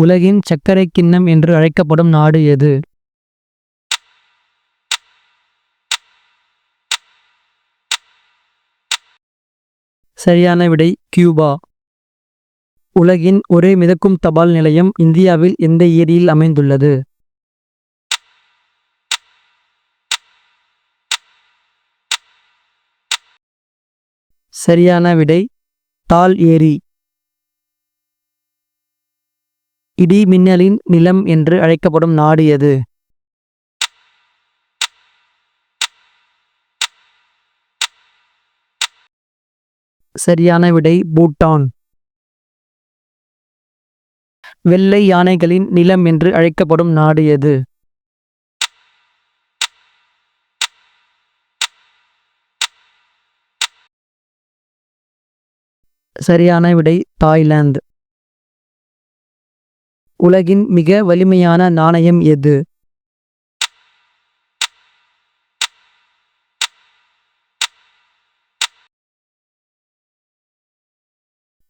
உலகின் சர்க்கரை கிண்ணம் என்று அழைக்கப்படும் நாடு எது? சரியான விடை கியூபா. உலகின் ஒரே மிதக்கும் தபால் நிலையம் இந்தியாவில் எந்த ஏரியில் அமைந்துள்ளது? சரியான விடை தால் ஏரி. இடி மின்னலின் நிலம் என்று அழைக்கப்படும் நாடு எது? சரியான விடை பூட்டான். வெள்ளை யானைகளின் நிலம் என்று அழைக்கப்படும் நாடு எது? சரியான விடை தாய்லாந்து. உலகின் மிக வலிமையான நாணயம் எது?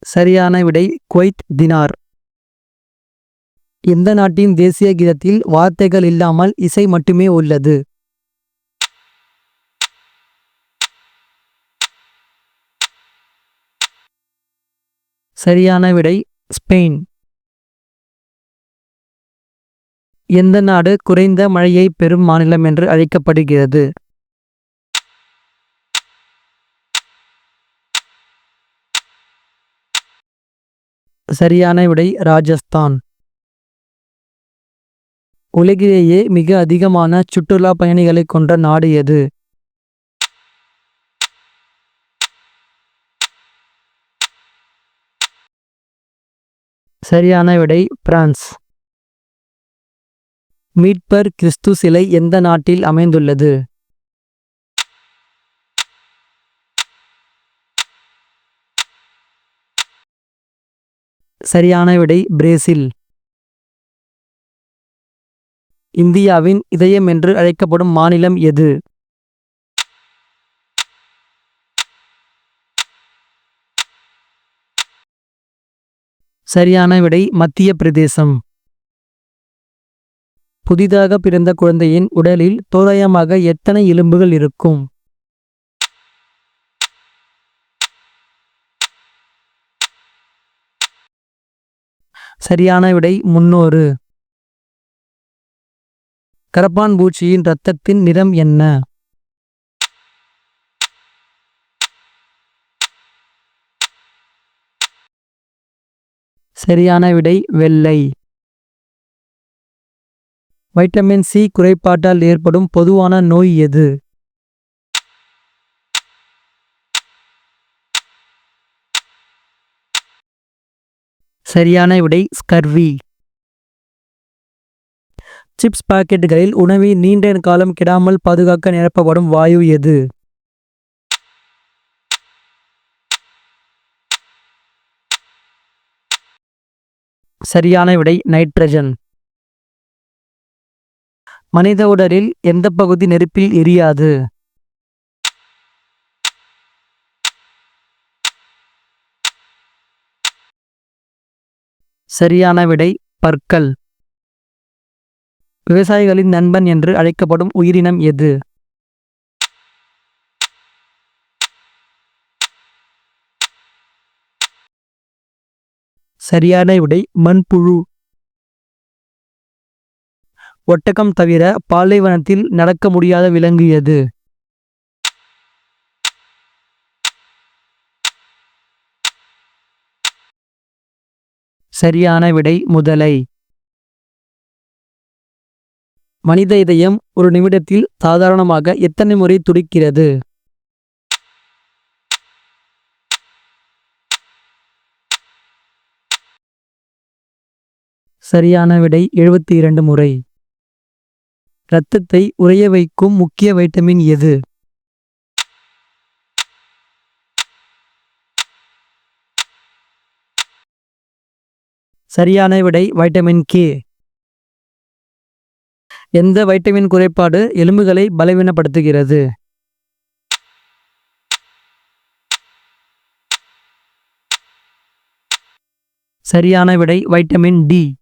சரியான விடை குவைத் தினார். எந்த நாட்டின் தேசிய கீதத்தில் வார்த்தைகள் இல்லாமல் இசை மட்டுமே உள்ளது? சரியான விடை ஸ்பெயின். எந்த நாடு குறைந்த மழையை பெறும் மாநிலம் என்று அழைக்கப்படுகிறது? சரியான விடை ராஜஸ்தான். உலகிலேயே மிக அதிகமான சுற்றுலா பயணிகளை கொண்ட நாடு எது? சரியான விடை பிரான்ஸ். மீட்பர் கிறிஸ்து சிலை எந்த நாட்டில் அமைந்துள்ளது? சரியான விடை பிரேசில். இந்தியாவின் இதயம் என்று அழைக்கப்படும் மாநிலம் எது? சரியான விடை மத்திய பிரதேசம். புதிதாக பிறந்த குழந்தையின் உடலில் தோராயமாக எத்தனை எலும்புகள் இருக்கும்? சரியான விடை முன்னூறு. கரப்பான் பூச்சியின் இரத்தத்தின் நிறம் என்ன? சரியான விடை வெள்ளை. வைட்டமின் சி குறைபாட்டால் ஏற்படும் பொதுவான நோய் எது? சரியான விடை ஸ்கர்வி சிப்ஸ் பாக்கெட்டுகளில் உணவை நீண்ட காலம் கிடாமல் பாதுகாக்க நிரப்பப்படும் வாயு எது? சரியான விடை நைட்ரஜன். மனித உடலில் எந்த பகுதி நெருப்பில் எரியாது? சரியான விடை பற்கள். விவசாயிகளின் நண்பன் என்று அழைக்கப்படும் உயிரினம் எது? சரியான விடை மண்புழு. ஒட்டகம் தவிர பாலைவனத்தில் நடக்க முடியாத விலங்கு எது? சரியான விடை முதலை. மனித இதயம் ஒரு நிமிடத்தில் சாதாரணமாக எத்தனை முறை துடிக்கிறது? சரியான விடை எழுபத்தி இரண்டு முறை. இரத்தத்தை உறைய வைக்கும் முக்கிய வைட்டமின் எது? சரியான விடை வைட்டமின் கே. எந்த வைட்டமின் குறைபாடு எலும்புகளை பலவீனப்படுத்துகிறது? சரியான விடை வைட்டமின் டி.